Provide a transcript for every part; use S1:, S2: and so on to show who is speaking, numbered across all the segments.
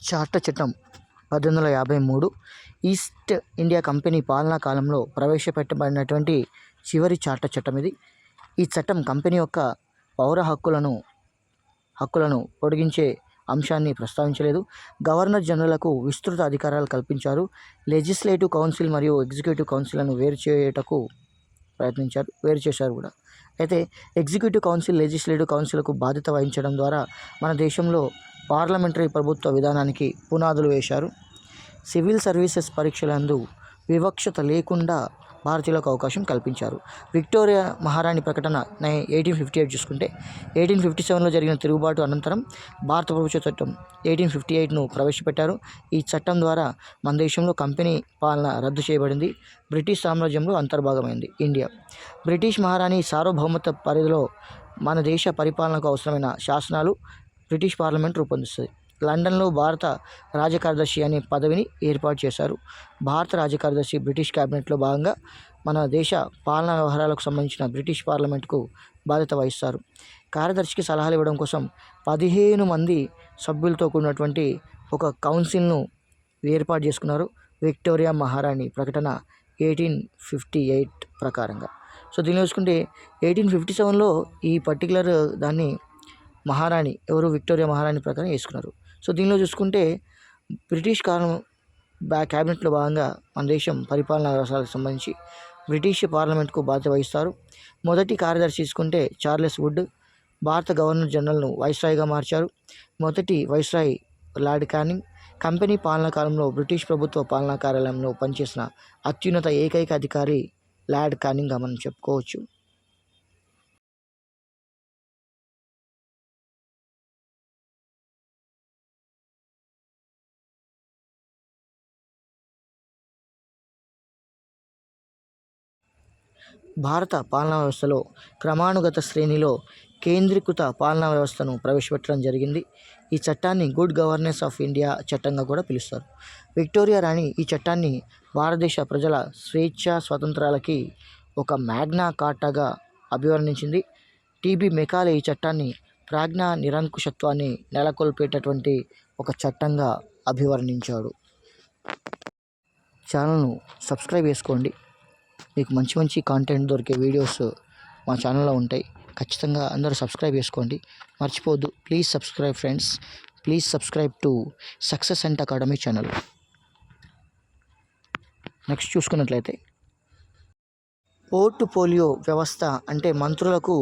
S1: Charter చట్టం పద్దెనిమిది వందల యాభై మూడు ఈస్ట్ ఇండియా కంపెనీ పాలనా కాలంలో ప్రవేశపెట్టబడినటువంటి చివరి చార్టర్ చట్టం ఇది. ఈ చట్టం కంపెనీ యొక్క పౌర హక్కులను హక్కులను పొడిగించే అంశాన్ని ప్రస్తావించలేదు. గవర్నర్ జనరల్కు విస్తృత అధికారాలు కల్పించారు. లెజిస్లేటివ్ కౌన్సిల్ మరియు ఎగ్జిక్యూటివ్ కౌన్సిల్ను వేరు చేయుటకు ప్రయత్నించారు వేరు చేశారు కూడా. అయితే ఎగ్జిక్యూటివ్ కౌన్సిల్ లెజిస్లేటివ్ కౌన్సిల్కు బాధ్యత వహించడం ద్వారా మన దేశంలో పార్లమెంటరీ ప్రభుత్వ విధానానికి పునాదులు వేశారు. సివిల్ సర్వీసెస్ పరీక్షలందు వివక్షత లేకుండా భారతీయులకు అవకాశం కల్పించారు. విక్టోరియా మహారాణి ప్రకటన ఎయిటీన్ ఫిఫ్టీ ఎయిట్ చూసుకుంటే ఎయిటీన్ ఫిఫ్టీ సెవెన్లో జరిగిన తిరుగుబాటు అనంతరం భారత ప్రభుత్వ చట్టం ఎయిటీన్ ఫిఫ్టీ ఎయిట్ను ప్రవేశపెట్టారు. ఈ చట్టం ద్వారా మన దేశంలో కంపెనీ పాలన రద్దు చేయబడింది. బ్రిటిష్ సామ్రాజ్యంలో అంతర్భాగమైంది ఇండియా. బ్రిటిష్ మహారాణి సార్వభౌమత్వ పరిధిలో మన దేశ పరిపాలనకు అవసరమైన శాసనాలు బ్రిటిష్ పార్లమెంట్ రూపొందిస్తుంది. లండన్లో భారత రాజకార్యదర్శి అనే పదవిని ఏర్పాటు చేశారు. భారత రాజకార్యదర్శి బ్రిటిష్ క్యాబినెట్లో భాగంగా మన దేశ పాలనా వ్యవహారాలకు సంబంధించిన బ్రిటిష్ పార్లమెంట్కు బాధ్యత వహిస్తారు. కార్యదర్శికి సలహాలు ఇవ్వడం కోసం పదిహేను మంది సభ్యులతో కూడినటువంటి ఒక కౌన్సిల్ను ఏర్పాటు చేసుకున్నారు విక్టోరియా మహారాణి ప్రకటన ఎయిటీన్ ఫిఫ్టీ ఎయిట్ ప్రకారంగా. సో దీన్ని చూసుకుంటే ఎయిటీన్ ఫిఫ్టీ సెవెన్లో ఈ పర్టికులర్ దాన్ని మహారాణి ఎవరు విక్టోరియా మహారాణి ప్రకారం వేసుకున్నారు. సో దీనిలో చూసుకుంటే బ్రిటిష్ కాలం బ్యా క్యాబినెట్లో భాగంగా మన దేశం పరిపాలనా వ్యవహారాలకు సంబంధించి బ్రిటిష్ పార్లమెంట్కు బాధ్యత వహిస్తారు. మొదటి కార్యదర్శి తీసుకుంటే చార్లెస్ వుడ్ భారత గవర్నర్ జనరల్ను వైస్రాయ్గా మార్చారు. మొదటి వైస్రాయ్ లార్డ్ క్యానింగ్ కంపెనీ పాలనా కాలంలో బ్రిటిష్ ప్రభుత్వ పాలనా కార్యాలయంలో పనిచేసిన అత్యున్నత ఏకైక అధికారి లార్డ్ కానింగ్గా మనం చెప్పుకోవచ్చు. భారత పాలనా వ్యవస్థలో క్రమానుగత శ్రేణిలో కేంద్రీకృత పాలనా వ్యవస్థను ప్రవేశపెట్టడం జరిగింది. ఈ చట్టాన్ని గుడ్ గవర్నెన్స్ ఆఫ్ ఇండియా చట్టంగా కూడా పిలుస్తారు. విక్టోరియా రాణి ఈ చట్టాన్ని భారతదేశ ప్రజల స్వేచ్ఛ స్వతంత్రాలకి ఒక మ్యాగ్నా కార్టాగా అభివర్ణించింది. టీబీ మెకాలే ఈ చట్టాన్ని ప్రాజ్ఞా నిరంకుశత్వాన్ని నెలకొల్పేటటువంటి ఒక చట్టంగా అభివర్ణించాడు. ఛానల్ను సబ్స్క్రైబ్ చేసుకోండి. మీకు మంచి మంచి కాంటెంట్ దొరికే వీడియోస్ మా ఛానల్లో ఉంటాయి. ఖచ్చితంగా అందరూ సబ్స్క్రైబ్ చేసుకోండి. మర్చిపోవద్దు. Please subscribe friends please subscribe to success and academy channel next చూసుకున్నట్లయితే పోర్ట్ఫోలియో వ్యవస్థ అంటే మంత్రులకు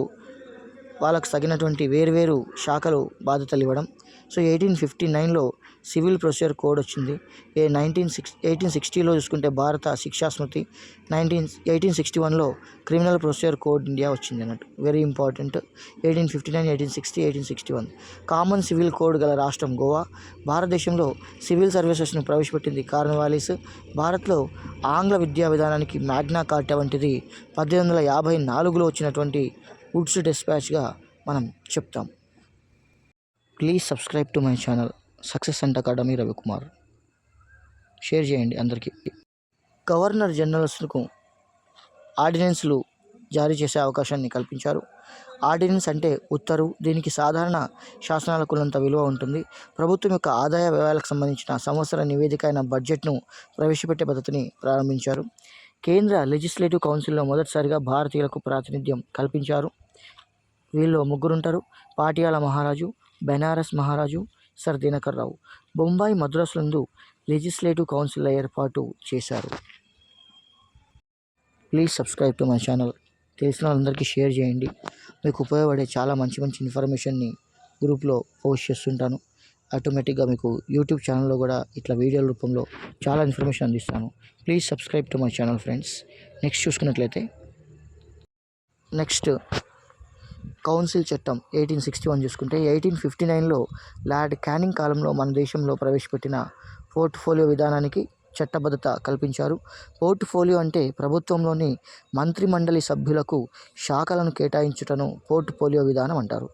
S1: వాళ్ళకు తగినటువంటి వేరువేరు శాఖలు బాధ్యతలు ఇవ్వడం. సో ఎయిటీన్ ఫిఫ్టీ నైన్లో సివిల్ ప్రొసీజర్ కోడ్ వచ్చింది. ఏ నైన్టీన్ సిక్స్ ఎయిటీన్ సిక్స్టీలో చూసుకుంటే భారత శిక్షా స్మృతి నైన్టీన్ ఎయిటీన్ సిక్స్టీ వన్లో క్రిమినల్ ప్రొసీజర్ కోడ్ ఇండియా వచ్చింది అన్నట్టు. Very important eighteen fifty nine eighteen sixty eighteen sixty one. Common civil code గల రాష్ట్రం గోవా. భారతదేశంలో సివిల్ సర్వీసెస్ను ప్రవేశపెట్టింది కార్నవాలిస్ భారత్లో ఆంగ్ల విద్యా విధానానికి మ్యాగ్నా కార్టా వంటిది పద్దెనిమిది వందల యాభై నాలుగులో వచ్చినటువంటి వుడ్స్ డిస్పాచ్గా మనం చెప్తాం. Please subscribe to my channel. Success and academy Ravikumar. Share చేయండి అందరికీ. గవర్నర్ జనరల్స్కు ఆర్డినెన్స్లు జారీ చేసే అవకాశాన్ని కల్పించారు. ఆర్డినెన్స్ అంటే ఉత్తర్వు దీనికి సాధారణ శాసనాలకు ఉన్నంత విలువ ఉంటుంది. ప్రభుత్వం యొక్క ఆదాయ వ్యయాలకు సంబంధించిన సంవత్సర నివేదిక అయిన బడ్జెట్ను ప్రవేశపెట్టే పద్ధతిని ప్రారంభించారు. కేంద్ర లెజిస్లేటివ్ కౌన్సిల్లో మొదటిసారిగా భారతీయులకు ప్రాతినిధ్యం కల్పించారు. వీళ్ళు ముగ్గురుంటారు. పాటియాల మహారాజు బెనారస్ మహారాజు సర్ దినకర్ రావు. బొంబాయి మద్రాసులందు లెజిస్లేటివ్ కౌన్సిల్ ఏర్పాటు చేశారు. Please subscribe to my channel. తెలిసిన వాళ్ళందరికీ షేర్ చేయండి. మీకు ఉపయోగపడే చాలా మంచి మంచి ఇన్ఫర్మేషన్ని గ్రూప్లో పోస్ట్ చేస్తుంటాను. ఆటోమేటిక్గా మీకు యూట్యూబ్ ఛానల్లో కూడా ఇట్లా వీడియోల రూపంలో చాలా ఇన్ఫర్మేషన్ అందిస్తాను. Please subscribe to my channel friends. Next చూసుకున్నట్లయితే నెక్స్ట్ కౌన్సిల్ చట్టం ఎయిటీన్ సిక్స్టీ వన్ చూసుకుంటే ఎయిటీన్ ఫిఫ్టీ నైన్లో లార్డ్ క్యానింగ్ కాలంలో మన దేశంలో ప్రవేశపెట్టిన పోర్ట్ఫోలియో విధానానికి చట్టబద్ధత కల్పించారు. పోర్ట్ఫోలియో అంటే ప్రభుత్వంలోని మంత్రిమండలి సభ్యులకు శాఖలను కేటాయించుటను పోర్ట్ఫోలియో విధానం అంటారు.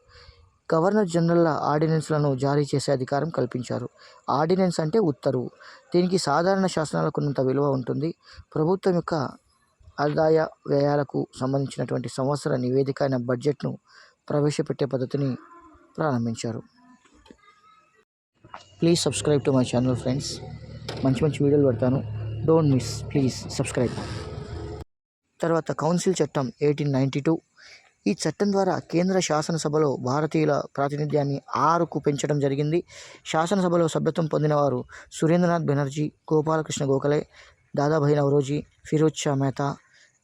S1: గవర్నర్ జనరల్ ఆర్డినెన్స్లను జారీ చేసే అధికారం కల్పించారు. ఆర్డినెన్స్ అంటే ఉత్తర్వు. దీనికి సాధారణ శాసనాలకు ఉన్నంత విలువ ఉంటుంది. ప్రభుత్వం యొక్క ఆదాయ వ్యయాలకు సంబంధించినటువంటి సంవత్సర నివేదిక అయిన బడ్జెట్ను ప్రవేశపెట్టే పద్ధతిని ప్రారంభించారు. Please subscribe to my channel friends. మంచి మంచి వీడియోలు పెడతాను. Don't miss. Please subscribe. తర్వాత కౌన్సిల్ చట్టం ఎయిటీన్ నైంటీ టూ. ఈ చట్టం ద్వారా కేంద్ర శాసనసభలో భారతీయుల ప్రాతినిధ్యాన్ని ఆరుకు పెంచడం జరిగింది. శాసనసభలో సభ్యత్వం పొందినవారు సురేంద్రనాథ్ బెనర్జీ గోపాలకృష్ణ గోఖలే దాదాభై నవరోజీ ఫిరోజ్ షా మెహతా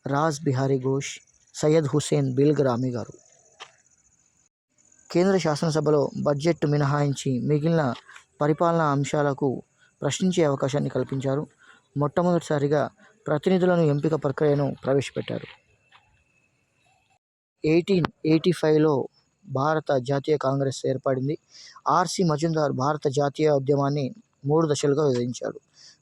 S1: రాజ్ బిహారీ ఘోష్ సయ్యద్ హుస్సేన్ బిల్గరామి గారు. కేంద్ర శాసనసభలో బడ్జెట్ మినహాయించి మిగిలిన పరిపాలనా అంశాలకు ప్రశ్నించే అవకాశాన్ని కల్పించారు. మొట్టమొదటిసారిగా ప్రతినిధులను ఎంపిక ప్రక్రియను ప్రవేశపెట్టారు. ఎయిటీన్ ఎయిటీ ఫైవ్లో భారత జాతీయ కాంగ్రెస్ ఏర్పడింది. ఆర్సి మజుందార్ భారత జాతీయ ఉద్యమాన్ని మూడు దశలుగా విభజించాడు.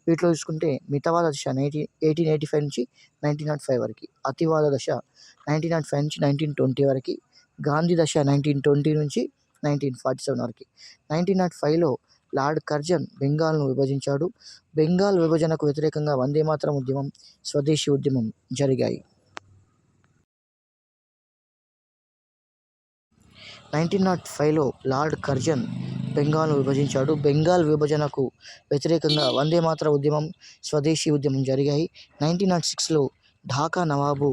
S1: వీటిలో చూసుకుంటే మితవాద దశ నైన్టీన్ ఎయిటీన్ ఎయిటీ ఫైవ్ నుంచి నైన్టీన్ నాట్ ఫైవ్ వరకు అతివాద దశ నైన్టీన్ నాట్ ఫైవ్ నుంచి నైన్టీన్ ట్వంటీ వరకు గాంధీ దశ నైన్టీన్ ట్వంటీ నుంచి నైన్టీన్ ఫార్టీ సెవెన్ వరకు. నైన్టీన్ నాట్ ఫైవ్లో లార్డ్ కర్జన్ బెంగాల్ను విభజించాడు. బెంగాల్ విభజనకు వ్యతిరేకంగా వందేమాతరం ఉద్యమం స్వదేశీ ఉద్యమం జరిగాయి. నైన్టీన్ నాట్ ఫైవ్లో లార్డ్ కర్జన్ బెంగాల్ను విభజించాడు. బెంగాల్ విభజనకు వ్యతిరేకంగా వందే మాతర ఉద్యమం స్వదేశీ ఉద్యమం జరిగాయి. నైన్టీన్ నాట్ సిక్స్లో ఢాకా నవాబు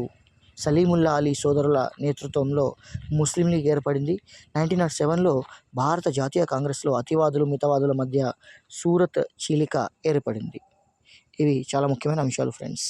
S1: సలీముల్లా అలీ సోదరుల నేతృత్వంలో ముస్లిం లీగ్ ఏర్పడింది. నైన్టీన్ నాట్ సెవెన్లో భారత జాతీయ కాంగ్రెస్లో అతివాదులు మితవాదుల మధ్య సూరత్ చీలిక ఏర్పడింది. ఇవి చాలా ముఖ్యమైన అంశాలు ఫ్రెండ్స్.